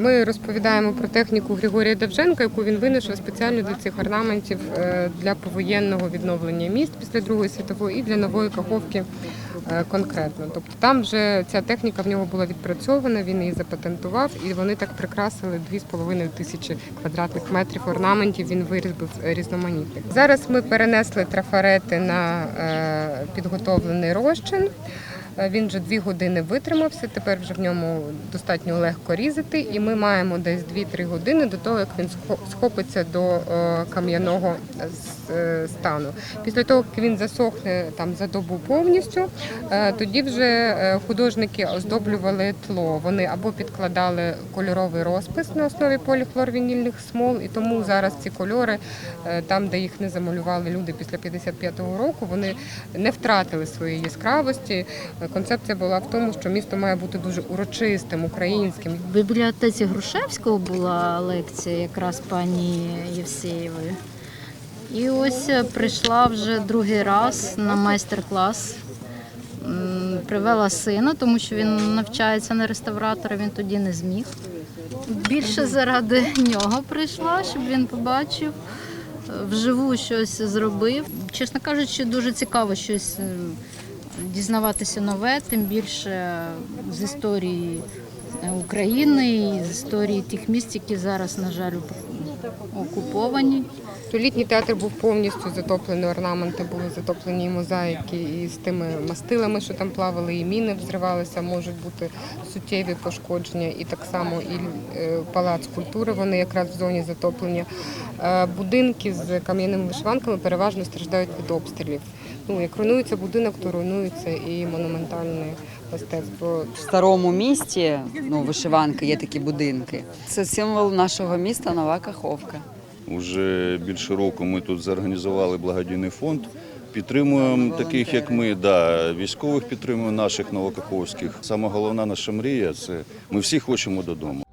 Ми розповідаємо про техніку Григорія Давженка, яку він винайшов спеціально для цих орнаментів е, для повоєнного відновлення міст після Другої світової і для нової каховки е, конкретно. Тобто там вже ця техніка в нього була відпрацьована, він її запатентував, і вони так прикрасили 2,5 тисячі квадратних метрів орнаментів. Він вирізбив е, різноманітних. Зараз ми перенесли трафарети на підготовлений розчин. Е, Він вже дві години витримався. Тепер вже в ньому достатньо легко різати, і ми маємо десь 2-3 години до того, як він схо- схопиться до е, кам'яного е, стану. Після того, як він засохне там за добу повністю, тоді вже художники оздоблювали тло. Вони або підкладали кольоровий розпис на основі поліхлорвінільних смол, і тому зараз ці кольори, там, де їх не замалювали люди після 55-го року, вони не втратили своєї яскравості. Е, Концепція була в тому, що місто має бути дуже урочистим, українським. В бібліотеці Грушевського була лекція якраз пані Євсеєвої. І ось е, прийшла вже другий раз на майстер-клас. Привела сина, тому що він навчається на реставратора, він тоді не зміг. Більше заради нього прийшла, щоб він побачив, вживу щось зробив. Чесно кажучи, дуже цікаво щось дізнаватися нове, тим більше з історії України з історії тих місць, які зараз, на жаль, окуповані. То літній театр був повністю затоплений, орнаменти були затоплені і мозаїки, і з тими мастилами, що там плавали, і міни взривалися, можуть бути суттєві пошкодження, і так само і е, палац культури, вони якраз в зоні затоплення. Е, Будинки з кам'яними вишиванками переважно страждають від обстрілів. Ну, як руйнується будинок, то руйнується і монументальне мистецтво. В старому місті ну, вишиванки є такі будинки. Це символ нашого міста Нова Каховка. Уже більше року ми тут зорганізували благодійний фонд. Підтримуємо таких, як ми, да, військових підтримуємо наших новокаховських. Саме головна наша мрія це ми всі хочемо додому.